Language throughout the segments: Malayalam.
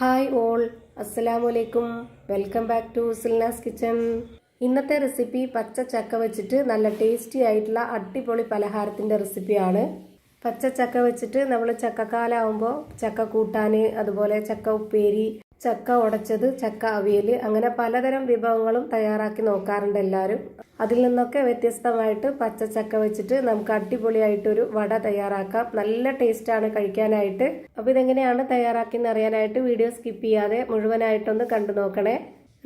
Hi all. അസ്സലാമലൈക്കും welcome back to Silnas kitchen. ഇന്നത്തെ റെസിപ്പി പച്ച ചക്ക വെച്ചിട്ട് നല്ല ടേസ്റ്റി ആയിട്ടുള്ള അടിപൊളി പലഹാരത്തിന്റെ റെസിപ്പിയാണ്. പച്ച ചക്ക വെച്ചിട്ട് നമ്മൾ ചക്കക്കാലാവുമ്പോൾ ചക്ക കൂട്ടാൻ അതുപോലെ ചക്ക ഉപ്പേരി ചക്ക ഉടച്ചത് ചക്ക അവിയൽ അങ്ങനെ പലതരം വിഭവങ്ങളും തയ്യാറാക്കി നോക്കാറുണ്ട് എല്ലാവരും. അതിൽ നിന്നൊക്കെ വ്യത്യസ്തമായിട്ട് പച്ച ചക്ക വെച്ചിട്ട് നമുക്ക് അടിപൊളിയായിട്ടൊരു വട തയ്യാറാക്കാം. നല്ല ടേസ്റ്റാണ് കഴിക്കാനായിട്ട്. അപ്പോൾ ഇതെങ്ങനെയാണ് തയ്യാറാക്കി അറിയാനായിട്ട് വീഡിയോ സ്കിപ്പ് ചെയ്യാതെ മുഴുവനായിട്ടൊന്ന് കണ്ടു നോക്കണേ.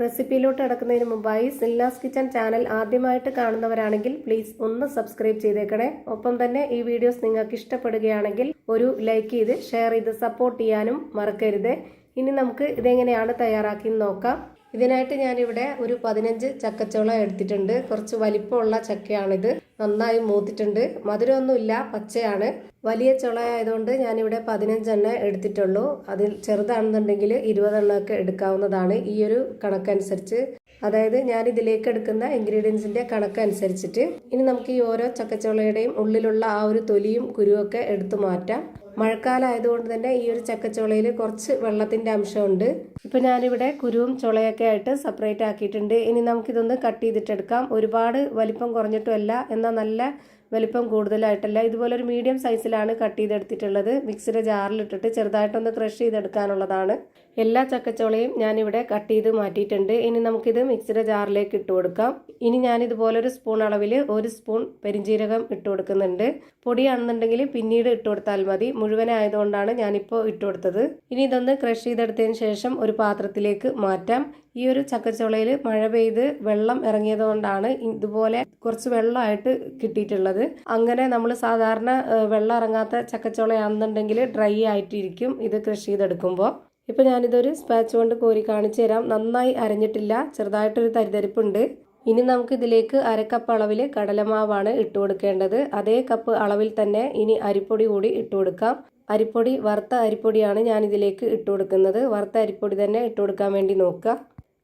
റെസിപ്പിയിലോട്ട് അടക്കുന്നതിന് മുമ്പായി സില്ലാസ് കിച്ചൺ ചാനൽ ആദ്യമായിട്ട് കാണുന്നവരാണെങ്കിൽ പ്ലീസ് ഒന്ന് സബ്സ്ക്രൈബ് ചെയ്തേക്കണേ. ഒപ്പം തന്നെ ഈ വീഡിയോസ് നിങ്ങൾക്ക് ഇഷ്ടപ്പെടുകയാണെങ്കിൽ ഒരു ലൈക്ക് ചെയ്ത് ഷെയർ ചെയ്ത് സപ്പോർട്ട് ചെയ്യാനും മറക്കരുത്. ഇനി നമുക്ക് ഇതെങ്ങനെയാണ് തയ്യാറാക്കി നോക്കാം. ഇതിനായിട്ട് ഞാനിവിടെ ഒരു പതിനഞ്ച് ചക്കച്ചോളം എടുത്തിട്ടുണ്ട്. കുറച്ച് വലിപ്പമുള്ള ചക്കയാണിത്. നന്നായി മൂത്തിട്ടുണ്ട്. മധുരമൊന്നുമില്ല പച്ചയാണ്. വലിയ ചുളയായതുകൊണ്ട് ഞാനിവിടെ പതിനഞ്ചെണ്ണ എടുത്തിട്ടുള്ളൂ. അതിൽ ചെറുതാണെന്നുണ്ടെങ്കിൽ ഇരുപതെണ്ണമൊക്കെ എടുക്കാവുന്നതാണ് ഈ ഒരു കണക്കനുസരിച്ച്. അതായത് ഞാൻ ഇതിലേക്ക് എടുക്കുന്ന ഇൻഗ്രീഡിയൻസിന്റെ കണക്കനുസരിച്ചിട്ട്. ഇനി നമുക്ക് ഈ ഓരോ ചക്കച്ചോളയുടെയും ഉള്ളിലുള്ള ആ ഒരു തൊലിയും കുരുവൊക്കെ എടുത്തു മാറ്റാം. മഴക്കാലം ആയതുകൊണ്ട് തന്നെ ഈ ഒരു ചക്കച്ചുളയിൽ കുറച്ച് വെള്ളത്തിന്റെ അംശമുണ്ട്. ഇപ്പോൾ ഞാനിവിടെ കുരുവും ചുളയൊക്കെ ആയിട്ട് സെപ്പറേറ്റ് ആക്കിയിട്ടുണ്ട്. ഇനി നമുക്കിതൊന്ന് കട്ട് ചെയ്തിട്ടെടുക്കാം. ഒരുപാട് വലിപ്പം കുറഞ്ഞിട്ടുമല്ല. എന്നാൽ നല്ല വലിപ്പം കൂടുതലായിട്ടല്ല. ഇതുപോലെ ഒരു മീഡിയം സൈസിലാണ് കട്ട് ചെയ്തെടുത്തിട്ടുള്ളത്. മിക്സിയുടെ ജാറിലിട്ടിട്ട് ചെറുതായിട്ടൊന്ന് ക്രഷ് ചെയ്തെടുക്കാനുള്ളതാണ്. എല്ലാ ചക്കച്ചോളയും ഞാനിവിടെ കട്ട് ചെയ്ത് മാറ്റിയിട്ടുണ്ട്. ഇനി നമുക്കിത് മിക്സിയുടെ ജാറിലേക്ക് ഇട്ട് കൊടുക്കാം ഇനി ഒരു സ്പൂൺ അളവിൽ ഒരു സ്പൂൺ പെരിഞ്ജീരകം ഇട്ട് കൊടുക്കുന്നുണ്ട്. പൊടിയാണെന്നുണ്ടെങ്കിൽ പിന്നീട് ഇട്ട് കൊടുത്താൽ മതി. മുഴുവനായതുകൊണ്ടാണ് ഞാനിപ്പോൾ ഇട്ട് കൊടുത്തത്. ഇനി ഇതൊന്ന് ക്രഷ് ചെയ്തെടുത്തതിന് ശേഷം ഒരു പാത്രത്തിലേക്ക് മാറ്റാം. ഈ ഒരു ചക്കച്ചോളയിൽ മഴ പെയ്ത് വെള്ളം ഇറങ്ങിയതുകൊണ്ടാണ് ഇതുപോലെ കുറച്ച് വെള്ളമായിട്ട് കിട്ടിയിട്ടുള്ളത്. അങ്ങനെ നമ്മൾ സാധാരണ വെള്ളം ഇറങ്ങാത്ത ചക്കച്ചോളയാണെന്നുണ്ടെങ്കിൽ ഡ്രൈ ആയിട്ടിരിക്കും. ഇത് കൃഷി ചെയ്തെടുക്കുമ്പോൾ ഇപ്പം ഞാനിതൊരു സ്പാച്ച് കൊണ്ട് കോരി കാണിച്ചു തരാം നന്നായി അരഞ്ഞിട്ടില്ല. ചെറുതായിട്ടൊരു തരിതരിപ്പുണ്ട്. ഇനി നമുക്ക് ഇതിലേക്ക് അരക്കപ്പ് അളവിൽ കടലമാവാണ് ഇട്ട് കൊടുക്കേണ്ടത്. അതേ കപ്പ് അളവിൽ തന്നെ ഇനി അരിപ്പൊടി കൂടി ഇട്ട് കൊടുക്കാം. അരിപ്പൊടി വറുത്ത അരിപ്പൊടിയാണ് ഞാൻ ഇതിലേക്ക് ഇട്ട് കൊടുക്കുന്നത്. വറുത്ത അരിപ്പൊടി തന്നെ ഇട്ട് കൊടുക്കാൻ വേണ്ടി നോക്കുക.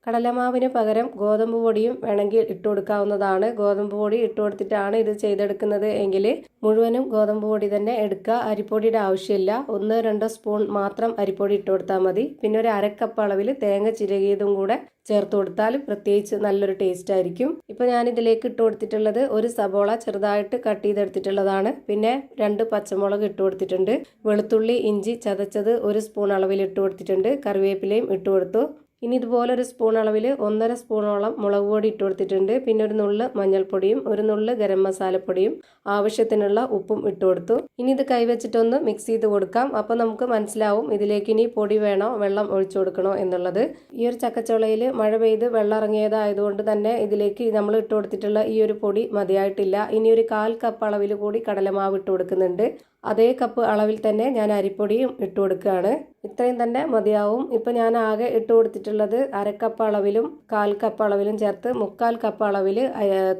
കടലമാവിന് പകരം ഗോതമ്പ് പൊടിയും വേണമെങ്കിൽ ഇട്ട് കൊടുക്കാവുന്നതാണ്. ഗോതമ്പ് പൊടി ഇട്ട് കൊടുത്തിട്ടാണ് ഇത് ചെയ്തെടുക്കുന്നത് എങ്കിൽ മുഴുവനും ഗോതമ്പ് പൊടി തന്നെ എടുക്കുക. അരിപ്പൊടിയുടെ ആവശ്യമില്ല. ഒന്ന് രണ്ടോ സ്പൂൺ മാത്രം അരിപ്പൊടി ഇട്ട് കൊടുത്താൽ മതി. പിന്നെ ഒരു അരക്കപ്പ് അളവിൽ തേങ്ങ ചിരകിയതും കൂടെ ചേർത്ത് കൊടുത്താൽ പ്രത്യേകിച്ച് നല്ലൊരു ടേസ്റ്റ് ആയിരിക്കും. ഇപ്പൊ ഞാൻ ഇതിലേക്ക് ഇട്ട് കൊടുത്തിട്ടുള്ളത് ഒരു സബോള ചെറുതായിട്ട് കട്ട് ചെയ്തെടുത്തിട്ടുള്ളതാണ്. പിന്നെ രണ്ട് പച്ചമുളക് ഇട്ട് കൊടുത്തിട്ടുണ്ട്. വെളുത്തുള്ളി ഇഞ്ചി ചതച്ചത് ഒരു സ്പൂൺ അളവിൽ ഇട്ട് കൊടുത്തിട്ടുണ്ട്. കറിവേപ്പിലയും ഇട്ട് കൊടുത്തു. ഇനി ഇതുപോലെ ഒരു സ്പൂൺ അളവിൽ ഒന്നര സ്പൂണോളം മുളക് പൊടി ഇട്ട് കൊടുത്തിട്ടുണ്ട്. പിന്നെ ഒരു നുള്ള് മഞ്ഞൾപ്പൊടിയും ഒരു നുള്ള് ഗരം മസാലപ്പൊടിയും ആവശ്യത്തിനുള്ള ഉപ്പും ഇട്ട് കൊടുത്തു. ഇനി ഇത് കൈവച്ചിട്ടൊന്ന് മിക്സ് ചെയ്ത് കൊടുക്കാം. അപ്പോൾ നമുക്ക് മനസ്സിലാവും ഇതിലേക്ക് ഇനി പൊടി വേണോ വെള്ളം ഒഴിച്ചു കൊടുക്കണോ എന്നുള്ളത്. ഈ ഒരു ചക്കച്ചുളയിൽ മഴ പെയ്ത് വെള്ളം ഇറങ്ങിയതായതുകൊണ്ട് തന്നെ ഇതിലേക്ക് നമ്മൾ ഇട്ട് കൊടുത്തിട്ടുള്ള ഈ ഒരു പൊടി മതിയായിട്ടില്ല. ഇനി ഒരു കാൽ കപ്പ് അളവിൽ കൂടി കടലമാവ് ഇട്ട് കൊടുക്കുന്നുണ്ട്. അതേ കപ്പ് അളവിൽ തന്നെ ഞാൻ അരിപ്പൊടിയും ഇട്ട് കൊടുക്കുകയാണ്. ഇത്രയും തന്നെ മതിയാവും. ഇപ്പം ഞാൻ ആകെ ഇട്ട് കൊടുത്തിട്ടുള്ളത് അരക്കപ്പ് അളവിലും കാൽ കപ്പ് അളവിലും ചേർത്ത് മുക്കാൽ കപ്പ് അളവിൽ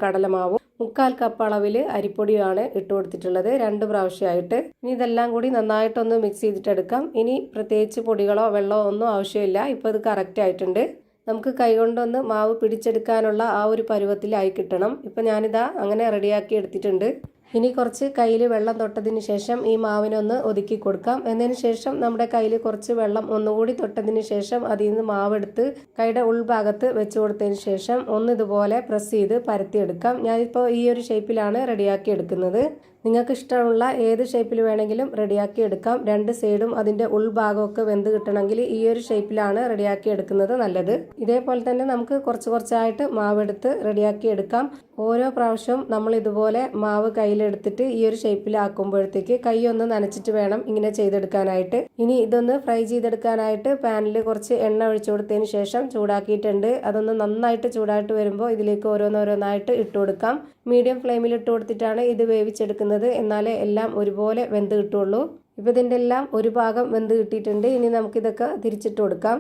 കടലമാവും. മുക്കാൽ കപ്പ് അളവിൽ അരിപ്പൊടിയുമാണ് ഇട്ട് കൊടുത്തിട്ടുള്ളത്. രണ്ട് പ്രാവശ്യമായിട്ട്. ഇനി ഇതെല്ലാം കൂടി നന്നായിട്ടൊന്ന് മിക്സ് ചെയ്തിട്ടെടുക്കാം. ഇനി പ്രത്യേകിച്ച് പൊടികളോ വെള്ളമോ ഒന്നും ആവശ്യമില്ല. ഇപ്പോൾ ഇത് കറക്റ്റ് ആയിട്ടുണ്ട്. നമുക്ക് കൈകൊണ്ടൊന്ന് മാവ് പിടിച്ചെടുക്കാനുള്ള ആ ഒരു പരുവത്തിലായി കിട്ടണം. ഇപ്പം ഞാനിതാ അങ്ങനെ റെഡിയാക്കി എടുത്തിട്ടുണ്ട്. ഇനി കുറച്ച് കയ്യിൽ വെള്ളം തൊട്ടതിന് ശേഷം ഈ മാവിനൊന്ന് ഒതുക്കി കൊടുക്കാം. എന്നതിന് ശേഷം നമ്മുടെ കയ്യിൽ കുറച്ച് വെള്ളം ഒന്നുകൂടി തൊട്ടതിന് ശേഷം അതിൽ നിന്ന് മാവെടുത്ത് കൈയുടെ ഉൾഭാഗത്ത് വെച്ച് കൊടുത്തതിന് ശേഷം ഒന്ന് ഇതുപോലെ പ്രസ് ചെയ്ത് പരത്തിയെടുക്കാം ഞാനിപ്പോൾ ഈ ഒരു ഷേപ്പിലാണ് റെഡിയാക്കി എടുക്കുന്നത്. നിങ്ങൾക്ക് ഇഷ്ടമുള്ള ഏത് ഷേപ്പിൽ വേണമെങ്കിലും റെഡിയാക്കി എടുക്കാം. രണ്ട് സൈഡും അതിന്റെ ഉൾഭാഗമൊക്കെ വെന്ത് കിട്ടണമെങ്കിൽ ഈ ഒരു ഷേപ്പിലാണ് റെഡിയാക്കി എടുക്കുന്നത് നല്ലത്. ഇതേപോലെ തന്നെ നമുക്ക് കുറച്ച് കുറച്ചായിട്ട് മാവ് മാവെടുത്ത് റെഡിയാക്കി എടുക്കാം. ഓരോ പ്രാവശ്യവും നമ്മൾ ഇതുപോലെ മാവ് കയ്യിലെടുത്തിട്ട് ഈ ഒരു ഷേപ്പിലാക്കുമ്പോഴത്തേക്ക് കൈ ഒന്ന് നനച്ചിട്ട് വേണം ഇങ്ങനെ ചെയ്തെടുക്കാനായിട്ട്. ഇനി ഇതൊന്ന് ഫ്രൈ ചെയ്തെടുക്കാനായിട്ട് പാനിൽ കുറച്ച് എണ്ണ ഒഴിച്ചു കൊടുത്തതിന് ശേഷം ചൂടാക്കിയിട്ടുണ്ട്. അതൊന്ന് നന്നായിട്ട് ചൂടായിട്ട് വരുമ്പോൾ ഇതിലേക്ക് ഓരോന്നോരോന്നായിട്ട് ഇട്ട് കൊടുക്കാം. മീഡിയം ഫ്ലെയിമിൽ ഇട്ട് കൊടുത്തിട്ടാണ് ഇത് വേവിച്ചെടുക്കുന്നത്. എന്നാലേ എല്ലാം ഒരുപോലെ വെന്ത് കിട്ടുള്ളൂ. ഇപ്പോൾ ഇതിന്റെ എല്ലാം ഒരു ഭാഗം വെന്ത് കിട്ടിയിട്ടുണ്ട്. ഇനി നമുക്കിതൊക്കെ തിരിച്ചിട്ട് കൊടുക്കാം.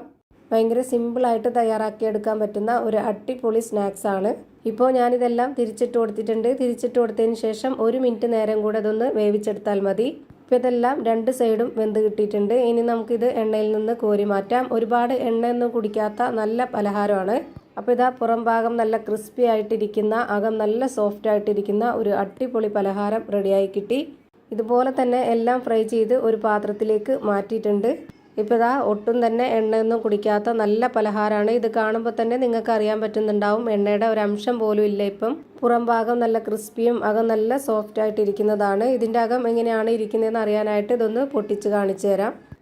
ഭയങ്കര സിമ്പിളായിട്ട് തയ്യാറാക്കിയെടുക്കാൻ പറ്റുന്ന ഒരു അടിപൊളി സ്നാക്സ് ആണ്. ഇപ്പോൾ ഞാനിതെല്ലാം തിരിച്ചിട്ട് കൊടുത്തിട്ടുണ്ട്. തിരിച്ചിട്ട് കൊടുത്തതിന് ശേഷം ഒരു മിനിറ്റ് നേരം കൂടെ അതൊന്ന് വേവിച്ചെടുത്താൽ മതി. ഇപ്പോൾ ഇതെല്ലാം രണ്ട് സൈഡും വെന്ത് കിട്ടിയിട്ടുണ്ട്. ഇനി നമുക്കിത് എണ്ണയിൽ നിന്ന് കോരി മാറ്റാം. ഒരുപാട് എണ്ണയൊന്നും കുടിക്കാത്ത നല്ല പലഹാരമാണ്. അപ്പോൾ ഇതാ പുറം ഭാഗം നല്ല ക്രിസ്പി ആയിട്ടിരിക്കുന്ന അകം നല്ല സോഫ്റ്റ് ആയിട്ടിരിക്കുന്ന ഒരു അടിപൊളി പലഹാരം റെഡിയായി കിട്ടി. ഇതുപോലെ തന്നെ എല്ലാം ഫ്രൈ ചെയ്ത് ഒരു പാത്രത്തിലേക്ക് മാറ്റിയിട്ടുണ്ട്. ഇപ്പോൾ ഇതാ ഒട്ടും തന്നെ എണ്ണയൊന്നും കുടിക്കാത്ത നല്ല പലഹാരമാണ് ഇത് കാണുമ്പോൾ തന്നെ നിങ്ങൾക്ക് അറിയാൻ പറ്റുന്നുണ്ടാവും എണ്ണയുടെ ഒരു അംശം പോലും ഇല്ല ഇപ്പം. പുറം ഭാഗം നല്ല ക്രിസ്പിയും അകം നല്ല സോഫ്റ്റ് ആയിട്ടിരിക്കുന്നതാണ്. ഇതിന്റെ അകം എങ്ങനെയാണ് ഇരിക്കുന്നതെന്ന് അറിയാനായിട്ട് ഇതൊന്ന് പൊട്ടിച്ച് കാണിച്ചു തരാം.